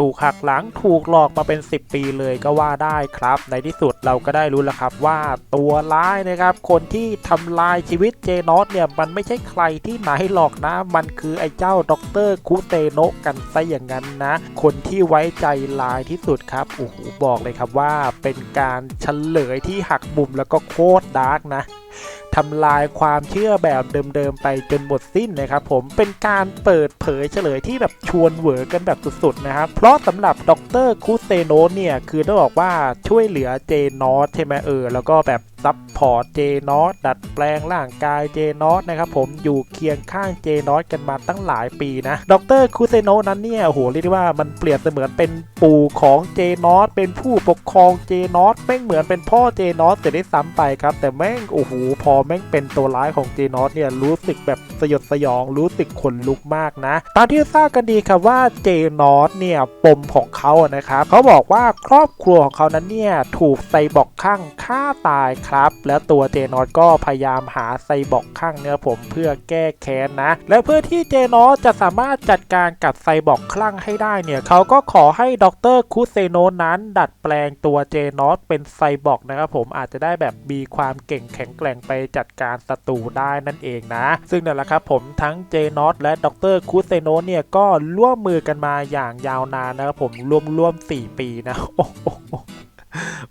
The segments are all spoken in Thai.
ถูกหักหลังถูกหลอกมาเป็น 10 ปีเลยก็ว่าได้ครับ ในที่สุดเราก็ได้รู้แล้วครับว่าตัวร้ายนะครับ คนที่ทำลายชีวิตเจนอสเนี่ย มันไม่ใช่ใครที่ไหนหรอกนะ มันคือไอ้เจ้าด็อกเตอร์คุเตโนะกันซะอย่างนั้นนะ คนที่ไว้ใจลายที่สุดครับโอ้โหบอกเลยครับว่าเป็นการเฉลยที่หักมุมแล้วก็โคตรดาร์กนะ ทำลายความเชื่อแบบเดิมๆไปจนหมดสิ้นนะครับผมเป็นการเปิดเผยเฉลยที่แบบชวนเหวอกันแบบสุดๆนะครับ เพราะสำหรับดรคูเซโนเนี่ย คือต้องบอกว่าช่วยเหลือเจนอสใช่ไหมเออ แล้วก็แบบ ซับพอร์ตเจนอสดัดแปลงร่างกายเจนอสนะครับผมอยู่เคียงข้างเจนอสกันมาตั้งหลายปีนะดรคูเซโนนั้นเนี่ยโหเรียกได้ว่ามันเปรียบเสมือนเป็นปู่ของเจนอสเป็นผู้ปกครองเจนอสแม่งเหมือนเป็นพ่อเจนอสแต่ได้ซ้ำไปครับ แต่แม่งโอ้โหพอแม่งเป็นตัวร้ายของเจนอสเนี่ยรู้สึกแบบสยดสยองรู้สึกขนลุกมากนะตามที่ทราบกันดีครับว่าเจนอสเนี่ยปมของเขาอะนะครับเขาบอกว่าครอบครัวของเขานั้นเนี่ยถูกไซบอร์กข้างฆ่าตายครับ แล้วตัวเจนอสก็พยายามหาไซบอร์กข้างเนี่ยผมเพื่อแก้แค้นนะ และเพื่อที่เจนอสจะสามารถจัดการกับไซบอร์กคลั่งให้ได้เนี่ยเขาก็ขอให้ดรคุเซโนนั้นดัดแปลงตัวเจนอสเป็นไซบอร์กนะครับผมอาจจะได้แบบมีความเก่งแข็งแกร่งไปจัดการศัตรูได้นั่นเองนะ ซึ่งนั่นแหละครับผมทั้งเจนอสและดรคุเซโนเนี่ยก็ร่วมมือกันมาอย่างยาวนานนะครับผมรวมร่วมๆ4 ปีนะโอ้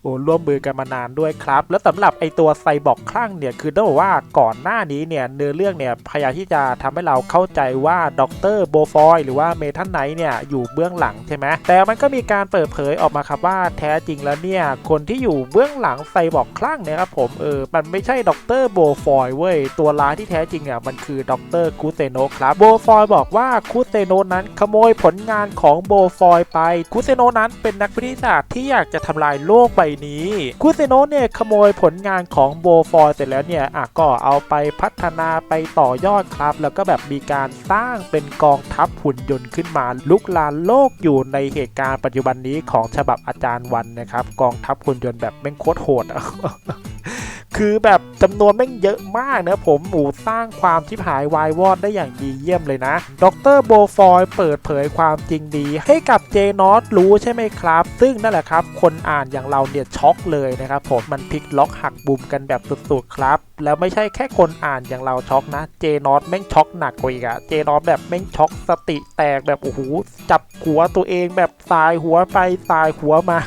โอ้ร่วมมือกันมานานด้วยครับ แล้วสำหรับไอตัวไซบอร์กคลั่งเนี่ยคือต้องบอกว่าก่อนหน้านี้เนี่ยเนื้อเรื่องเนี่ยพยายามที่จะทำให้เราเข้าใจว่าดรโบฟอยหรือว่าเมทันไนท์เนี่ยอยู่เบื้องหลังใช่ไหมแต่มันก็มีการเปิดเผยออกมาครับว่าแท้จริงแล้วเนี่ยคนที่อยู่เบื้องหลังไซบอร์กคลั่งเนี่ยครับผมเออมันไม่ใช่ดรโบฟอยเว้ยตัวร้ายที่แท้จริงอะมันคือดรคูเซโนครับโบฟอยบอกว่าคูเซโนนั้นขโมยผลงานของโบฟอยไปคูเซโนนั้นเป็นนักวิทยาศาสตร์ที่อยากจะทำลายโลกใบนี้คูเซโนเนี่ยขโมยผลงานของโบฟอร์เสร็จแล้วเนี่ยอะก็เอาไปพัฒนาไปต่อยอดครับ แล้วก็แบบมีการสร้างเป็นกองทัพหุ่นยนต์ขึ้นมา ลุกลานโลกอยู่ในเหตุการณ์ปัจจุบันนี้ของฉบับอาจารย์วันนะครับ กองทัพหุ่นยนต์แบบแม่งโคตรโหดอะ คือแบบจำนวนแม่งเยอะมากนะผมหมูสร้างความชิบหายวายวอดได้อย่างดีเยี่ยมเลยนะ ดรโบฟอยเปิดเผยความจริงดี ให้กับเจนอสรู้ใช่ไหมครับ ซึ่งนั่นแหละครับ คนอ่านอย่างเราเนี่ยช็อกเลยนะครับผมมันพลิกล็อกหักบุมกันแบบสุดๆครับ แล้วไม่ใช่แค่คนอ่านอย่างเราช็อกนะ เจนอสแม่งช็อกหนักกว่าอีกอะเจนอสแบบแม่งช็อกสติแตกแบบโอ้โหจับหัวตัวเองแบบสายหัวไปสายหัวมา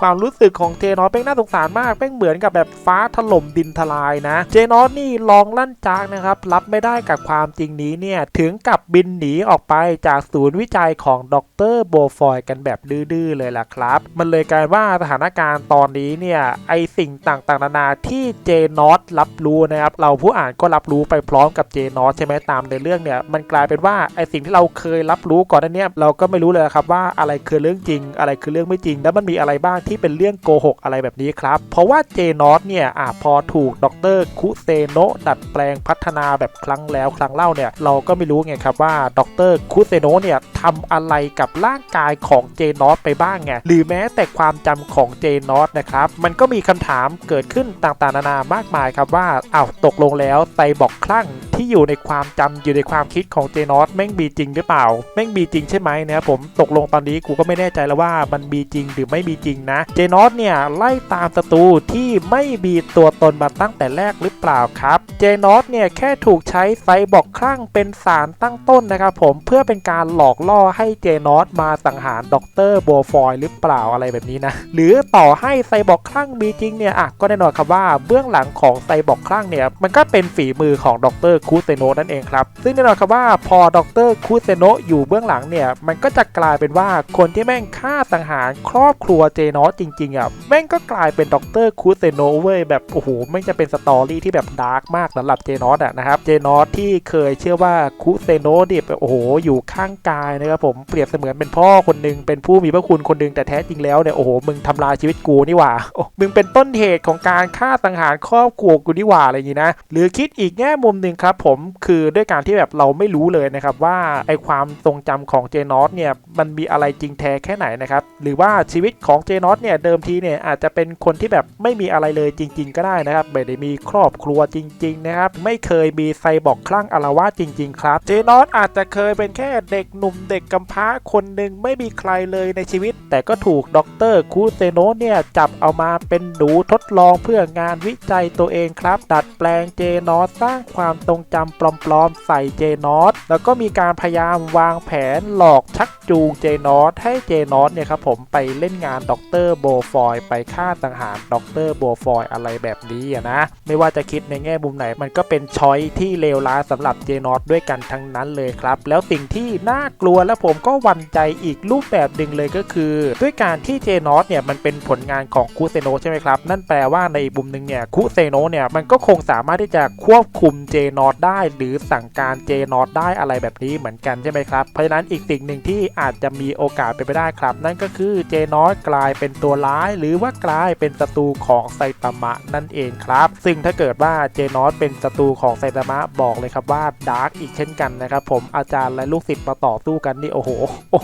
ความรู้สึกของเจนอสเป็นน่าสงสารมากเป็นเหมือนกับแบบฟ้าถล่มดินทลายนะ เจนอสนี่ลองลั่นจากนะครับ รับไม่ได้กับความจริงนี้เนี่ย ถึงกับบินหนีออกไปจากศูนย์วิจัยของดรโบฟอยกันแบบดื้อๆเลยล่ะครับ มันเลยกลายว่าสถานการณ์ตอนนี้เนี่ย ไอสิ่งต่างๆนานาที่เจนอสรับรู้นะครับ เราผู้อ่านก็รับรู้ไปพร้อมกับเจนอสใช่ไหมตามในเรื่องเนี่ย มันกลายเป็นว่าไอสิ่งที่เราเคยรับรู้ก่อนหน้าเนี้เราก็ไม่รู้เลยครับว่าอะไรคือเรื่องจริง อะไรคือเรื่องไม่จริง แล้วมันมีอะไรบ้างที่เป็นเรื่องโกหกอะไรแบบนี้ครับ เพราะว่าเจนอสเนี่ยอพอถูกดรคุเซโนะดัดแปลงพัฒนาแบบครั้งแล้วครั้งเล่าเนี่ยเราก็ไม่รู้ไงครับว่าดรคุเซโนะเนี่ยทำอะไรกับร่างกายของเจนอสไปบ้างไงหรือแม้แต่ความจำของเจนอสนะครับมันก็มีคำถามเกิดขึ้นต่างๆ นานามากมายครับว่าอ้าวตกลงแล้วไซบอกคลั่งที่อยู่ในความจำอยู่ในความคิดของเจนอสแม่งมีจริงหรือเปล่า แม่งมีจริงใช่ไหมนะครับผมตกลงตอนนี้กูก็ไม่แน่ใจแล้วว่ามันมีจริงหรือไม่มีจริงนะ เจนอสเนี่ยไล่ตามศัตรูที่ไม่มีตัวตนมาตั้งแต่แรกหรือเปล่าครับ เจนอสเนี่ยแค่ถูกใช้ไซบอร์กคลั่งเป็นสารตั้งต้นนะครับผมเพื่อเป็นการหลอกล่อให้เจนอสมาสังหารดรโบฟอยหรือเปล่าอะไรแบบนี้นะหรือต่อให้ไซบอร์กคลั่งมีจริงเนี่ยอะก็แน่นอนครับว่าเบื้องหลังของไซบอร์กคลั่งเนี่ยมันก็เป็นฝีมือของดรคูเซโนะนั่นเองครับ ซึ่งแน่นอนครับว่าพอดรคูเซโนะอยู่เบื้องหลังเนี่ยมันก็จะกลายเป็นว่าคนที่แม่งฆ่าสังหารครอบครัวเจนอสจริงๆอะแม่งก็กลายเป็นดรคูเซโนะเว้ยแบบโอ้โหไม่งจะเป็นสตอรี่ที่แบบดาร์กมากสำหรับเจนอสอะนะครับเจนอสที่เคยเชื่อว่าคูเซโนะดิโอ้โหอยู่ข้างกายนะครับผมเปรียบเสมือนเป็นพ่อคนหนึ่งเป็นผู้มีพระคุณคนหนึ่งแต่แท้จริงแล้วเนี่ยโอ้โหมึงทำลายชีวิตกูนี่หว่ามึงเป็นต้นเหตุของการฆ่าสังหารครอบครัวกูนี่หว่าอะไรอย่างงี้นะหรือคิดอีกแง่มุมหนึ่งครับครับผมคือด้วยการที่แบบเราไม่รู้เลยนะครับว่าไอความทรงจำของเจนอสเนี่ยมันมีอะไรจริงแท้แค่ไหนนะครับหรือว่าชีวิตของเจนอสเนี่ยเดิมทีเนี่ยอาจจะเป็นคนที่แบบไม่มีอะไรเลยจริง ๆ ก็ได้นะครับไม่ได้มีครอบครัวจริง ๆ นะครับ ไม่เคยมีไซบอร์กคลั่งอารวาสจริง ๆ ครับ เจนอสอาจจะเคยเป็นแค่เด็กหนุ่มเด็กกำพร้าคนหนึ่งไม่มีใครเลยในชีวิต แต่ก็ถูกดรคูเซโนะเนี่ยจับเอามาเป็นหนูทดลองเพื่องานวิจัยตัวเองครับ ดัดแปลงเจนอสสร้างความทรงจำปลอมๆใส่เจนอสแล้วก็มีการพยายามวางแผนหลอกชักจูงเจนอสให้เจนอสเนี่ยครับผมไปเล่นงานดรโบฟอยไปฆ่าสังหารดรโบฟอยอะไรแบบนี้อะนะไม่ว่าจะคิดในแง่มุมไหน มันก็เป็นช้อยที่เลวร้ายสำหรับเจนอสด้วยกันทั้งนั้นเลยครับ แล้วสิ่งที่น่ากลัวและผมก็หวั่นใจอีกรูปแบบหนึ่งเลยก็คือ ด้วยการที่เจนอสเนี่ยมันเป็นผลงานของคูเซโนใช่ไหมครับ นั่นแปลว่าในอีกมุมหนึ่งเนี่ยคูเซโนเนี่ยมันก็คงสามารถที่จะควบคุมเจนอสได้ หรือสั่งการเจนอสได้อะไรแบบนี้เหมือนกันใช่ไหมครับเพราะฉะนั้นอีกสิ่งหนึ่งที่อาจจะมีโอกาสเป็นไปได้ครับ นั่นก็คือเจนอสกลายเป็นตัวร้าย หรือว่ากลายเป็นศัตรูของไซตามะนั่นเองครับ ซึ่งถ้าเกิดว่าเจนอสเป็นศัตรูของไซตามะบอกเลยครับว่าดาร์กอีกเช่นกันนะครับผมอาจารย์และลูกศิษย์มาต่อสู้กันนี่โอ้โหโอ้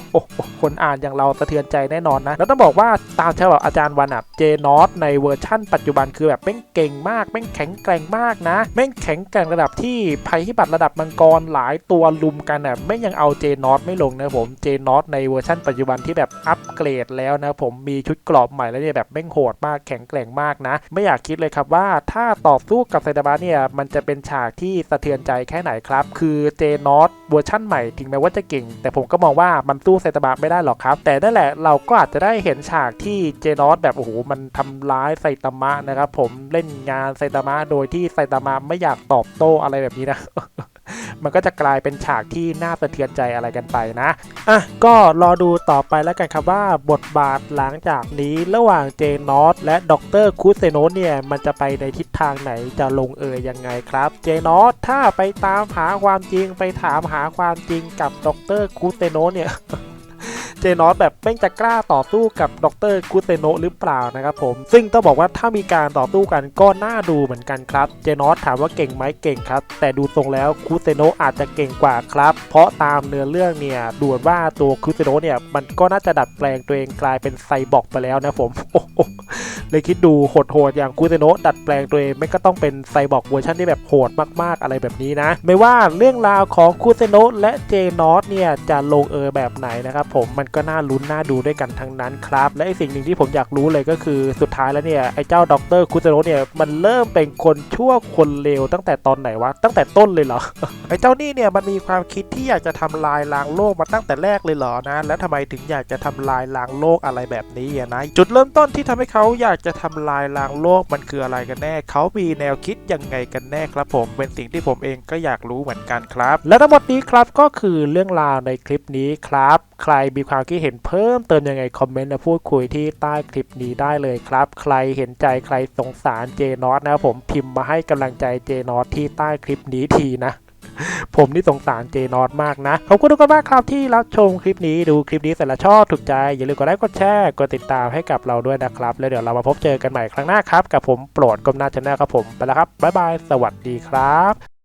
คนอ่านอย่างเราสะเทือนใจแน่นอนนะแล้วต้องบอกว่าตามฉบับอาจารย์วันอับเจนอสในเวอร์ชั่นปัจจุบันคือแบบแม่งเก่งมากแม่งแข็งแกร่งมากนะแม่งแข็งแกร่งระดับที่ภัยพิบัติระดับมังกรหลายตัวลุมกันอะไม่ยังเอาเจนอสไม่ลงนะผมเจนอสในเวอร์ชั่นปัจจุบันที่แบบอัปเกรดแล้วนะผมมีชุดกรอบใหม่แล้วเนี่ยแบบแม่งโหดมากแข็งแกร่งมากนะ ไม่อยากคิดเลยครับว่าถ้าต่อสู้กับไซตามะเนี่ยมันจะเป็นฉากที่สะเทือนใจแค่ไหนครับ คือเจนอสเวอร์ชั่นใหม่ถึงแม้ว่าจะเก่ง แต่ผมก็มองว่ามันสู้ไซตามะไม่ได้หรอกครับ แต่นั่นแหละเราก็อาจจะได้เห็นฉากที่เจนอสแบบโอ้โหมันทำร้ายไซตามะนะครับผมเล่นงานไซตามะโดยที่ไซตามะไม่อยากตอบโต้อะไรแบบนี้นะ มันก็จะกลายเป็นฉากที่น่าสะเทือนใจอะไรกันไปนะ อะ ก็รอดูต่อไปแล้วกันครับว่าบทบาทหลังจากนี้ระหว่างเจนอสและดรคูเซโนเนี่ย มันจะไปในทิศทางไหนจะลงเอยยังไงครับ เจนอสถ้าไปตามหาความจริงไปถามหาความจริงกับดรคูเซโนเนี่ย เจนอสแบบไม่งจะกล้าต่อสู้กับดรคุเซโนหรือเปล่านะครับผม ซึ่งต้องบอกว่าถ้ามีการต่อสู้กันก็น่าดูเหมือนกันครับ เจนอสถามว่าเก่งไหมเก่งครับ แต่ดูทรงแล้วคุเซโนอาจจะเก่งกว่าครับ เพราะตามเนื้อเรื่องเนี่ยดูเหมือนว่าตัวคุเซโนเนี่ยมันก็น่าจะดัดแปลงตัวเองกลายเป็นไซบอร์กไปแล้วนะผมโอ้โหเลยคิดดูโหดๆอย่างคุเซโนดัดแปลงตัวเองไม่ก็ต้องเป็นไซบอร์กเวอร์ชันที่แบบโหดมากๆอะไรแบบนี้นะ ไม่ว่าเรื่องราวของคุเซโนและเจนอสเนี่ยจะลงเอยแบบไหนนะครับผมมันก็น่าลุ้นน่าดูด้วยกันทั้งนั้นครับ และไอสิ่งหนึ่งที่ผมอยากรู้เลยก็คือสุดท้ายแล้วเนี่ยไอเจ้าด็อกเตอร์คุเซโนเนี่ยมันเริ่มเป็นคนชั่วคนเลวตั้งแต่ตอนไหนวะตั้งแต่ต้นเลยเหรอไอ้เจ้านี่เนี่ยมันมีความคิดที่อยากจะทำลายล้างโลกมาตั้งแต่แรกเลยเหรอนะ แล้วทำไมถึงอยากจะทำลายล้างโลกอะไรแบบนี้นะจุดเริ่มต้นที่ทำให้เขาอยากจะทำลายล้างโลกมันคืออะไรกันแน่ เขามีแนวคิดยังไงกันแน่ครับผมเป็นสิ่งที่ผมเองก็อยากรู้เหมือนกันครับ และทั้งหมดนี้ครับก็คือเรื่องราวในคลิปนี้ครับ ใครมีความคิดเห็นเพิ่มเติมยังไงคอมเมนต์และพูดคุยที่ใต้คลิปนี้ได้เลยครับ ใครเห็นใจใครสงสารเจนอตนะผมพิมพ์มาให้กำลังใจเจนอตที่ใต้คลิปนี้ทีนะผมนี่สงสารเจนอตมากนะ ขอบคุณทุกคนมากครับที่รับชมคลิปนี้ดูคลิปนี้เสร็จแล้วชอบถูกใจ อย่าลืมกดไลค์กดแชร์กดติดตามให้กับเราด้วยนะครับ แล้วเดี๋ยวเรามาพบเจอกันใหม่ครั้งหน้าครับ กับผมโปรดกลมหน้าชแนลครับผม ไปแล้วครับ บ๊ายบาย สวัสดีครับ